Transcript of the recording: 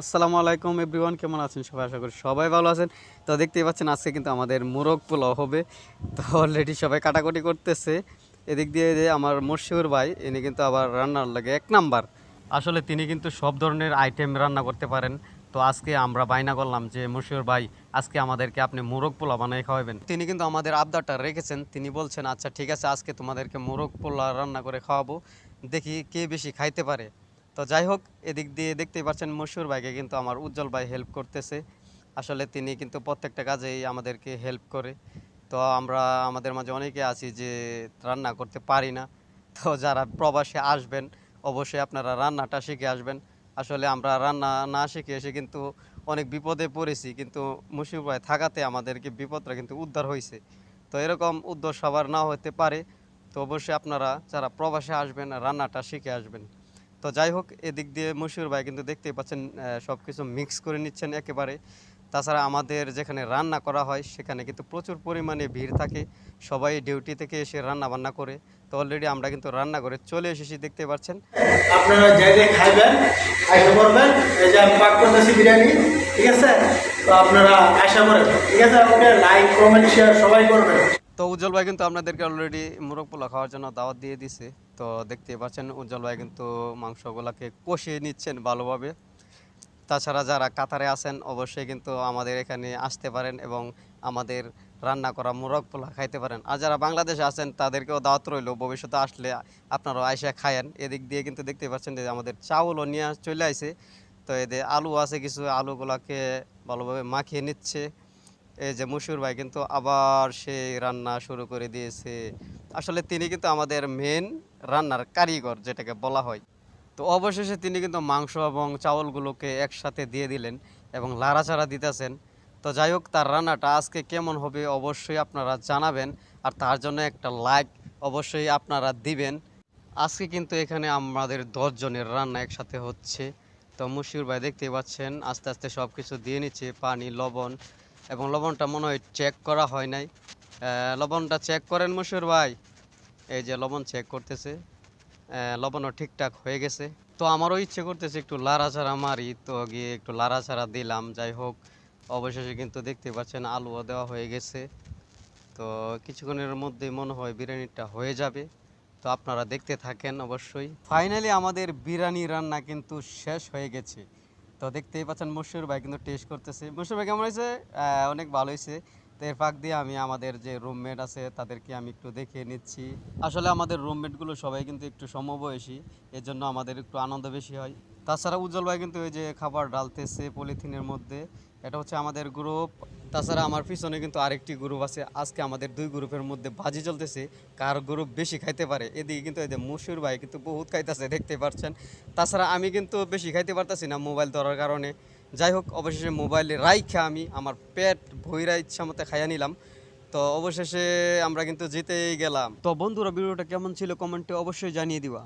আসসালামু আলাইকুম এভরিওয়ান, কেমন আছেন সবাই? আশা করি সবাই ভালো আছেন। তো দেখতেই পাচ্ছেন, আজকে কিন্তু আমাদের মোরগ পোলাও হবে। তো অলরেডি সবাই কাটাকুটি করতেছে। এদিক দিয়ে যে আমার মরশিউর ভাই, ইনি কিন্তু আবার রান্নার লাগে এক নাম্বার। আসলে তিনি কিন্তু সব ধরনের আইটেম রান্না করতে পারেন। তো আজকে আমরা বাইনা করলাম যে মশিউর ভাই, আজকে আমাদেরকে আপনি মোরগ পোলা বানিয়ে খাওয়াবেন। তিনি কিন্তু আমাদের আবদারটা রেখেছেন। তিনি বলছেন আচ্ছা ঠিক আছে, আজকে তোমাদেরকে মোরগ পোলা রান্না করে খাওয়াবো। দেখি কে বেশি খাইতে পারে। তো যাই হোক, এদিক দিয়ে দেখতেই পাচ্ছেন মশুর ভাইকে কিন্তু আমার উজ্জ্বল ভাই হেল্প করতেছে। আসলে তিনি কিন্তু প্রত্যেকটা কাজেই আমাদেরকে হেল্প করে। তো আমরা আমাদের মাঝে অনেকে আছি যে রান্না করতে পারি না। তো যারা প্রবাসে আসবেন, অবশ্যই আপনারা রান্নাটা শিখে আসবেন। আসলে আমরা রান্না না শিখে এসে কিন্তু অনেক বিপদে পড়েছি, কিন্তু ভাই থাকাতে আমাদেরকে বিপদটা কিন্তু উদ্ধার হয়েছে তো এরকম উদ্ধার সবার না হতে পারে। তো অবশ্যই আপনারা যারা প্রবাসে আসবেন, রান্নাটা শিখে আসবেন। তো যাই হোক, এদিক দিয়ে মশিউর ভাই কিন্তু দেখতেই পাচ্ছেন সব কিছু মিক্স করে নিচ্ছেন একেবারে। তাছাড়া আমাদের যেখানে রান্না করা হয়, সেখানে কিন্তু প্রচুর পরিমাণে ভিড় থাকে। সবাই ডিউটি থেকে এসে রান্না বান্না করে। তো অলরেডি আমরা কিন্তু রান্না করে চলে এসেছি দেখতে পাচ্ছেন। আপনারা খাইবেন বিরিয়ানি, ঠিক আছে? তো আপনারা আশা করেন ঠিক আছে? লাইক কমেন্ট শেয়ার সবাই করবেন। তো উজ্জ্বল ভাই কিন্তু আপনাদেরকে অলরেডি মোরগ পোলা খাওয়ার জন্য দাওয়াত দিয়ে দিছে। তো দেখতেই পাচ্ছেন উজ্জ্বল ভাই কিন্তু মাংসগুলোকে কষিয়ে নিচ্ছেন ভালোভাবে। তাছাড়া যারা কাতারে আছেন অবশ্যই কিন্তু আমাদের এখানে আসতে পারেন এবং আমাদের রান্না করা মোরগ পোলা খাইতে পারেন। আর যারা বাংলাদেশে আছেন, তাদেরকেও দাওয়াত রইল, ভবিষ্যতে আসলে আপনারাও আইসা খায়েন এদিক দিয়ে কিন্তু দেখতে পাচ্ছেন যে আমাদের চাউলও নিয়ে চলে আসে তো এদের আলু আছে কিছু, আলুগুলাকে ভালোভাবে মাখিয়ে নিচ্ছে। এই যে মুশুর ভাই কিন্তু আবার সে রান্না শুরু করে দিয়েছে। আসলে তিনি কিন্তু আমাদের মেন রান্নার কারিগর যেটাকে বলা হয়। তো অবশেষে তিনি কিন্তু মাংস এবং চাউলগুলোকে একসাথে দিয়ে দিলেন এবং লাড়াচাড়া দিতেছেন। তো যাই হোক, তার রান্নাটা আজকে কেমন হবে অবশ্যই আপনারা জানাবেন আর তার জন্য একটা লাইক অবশ্যই আপনারা দিবেন। আজকে কিন্তু এখানে আমাদের দশজনের রান্না একসাথে হচ্ছে। তো মুশিউর ভাই দেখতেই পাচ্ছেন, আস্তে আস্তে সব কিছু দিয়ে নিচ্ছে, পানি, লবণ এবং লবণটা মনে হয় চেক করা হয় নাই। লবণটা চেক করেন মুশিউর ভাই। এই যে লবণ চেক করতেছে। লবণও ঠিকঠাক হয়ে গেছে। তো আমারও ইচ্ছে করতেছে একটু লাড়াচাড়া মারি। তো গিয়ে একটু লাড়াচাড়া দিলাম। যাই হোক, অবশেষে কিন্তু দেখতে পাচ্ছেন আলুও দেওয়া হয়ে গেছে। তো কিছুক্ষণের মধ্যে মনে হয় বিরিয়ানিটা হয়ে যাবে। তো আপনারা দেখতে থাকেন অবশ্যই। ফাইনালি আমাদের বিরিয়ানি রান্না কিন্তু শেষ হয়ে গেছে। তো দেখতেই পাচ্ছেন মশুর ভাই কিন্তু টেস্ট করতেছে। মশুর ভাই কেমন হয়েছে? অনেক ভালো হয়েছে। তো এর ফাঁক দিয়ে আমি আমাদের যে রুমমেট আছে, তাদেরকে আমি একটু দেখিয়ে নিচ্ছি। আসলে আমাদের রুমমেটগুলো সবাই কিন্তু একটু সমবয়সী এর জন্য আমাদের একটু আনন্দ বেশি হয়। তাছাড়া উজ্জ্বল ভাই কিন্তু ওই যে খাবার ডালতেছে পলিথিনের মধ্যে, এটা হচ্ছে আমাদের গ্রুপ তাছাড়া আমার পিছনে কিন্তু আরেকটি গ্রুপ আছে, আজকে আমাদের দুই গ্রুপের মধ্যে বাজি চলতেছে কার গ্রুপ বেশি খাইতে পারে? এদিকে কিন্তু এই যে মুসুর ভাই কিন্তু বহুত খাইতেছে, দেখতে পাচ্ছেন তাছাড়া আমি কিন্তু বেশি খাইতে পারতেছি না মোবাইল ধরার কারণে। যাই হোক, অবশেষে মোবাইলে রাইখা আমি আমার পেট ভইরা ইচ্ছা মতো খাইয়া নিলাম। তো অবশেষে আমরা কিন্তু জিতেই গেলাম। তো বন্ধুরা, ভিডিওটা কেমন ছিল কমেন্টে অবশ্যই জানিয়ে দিবা।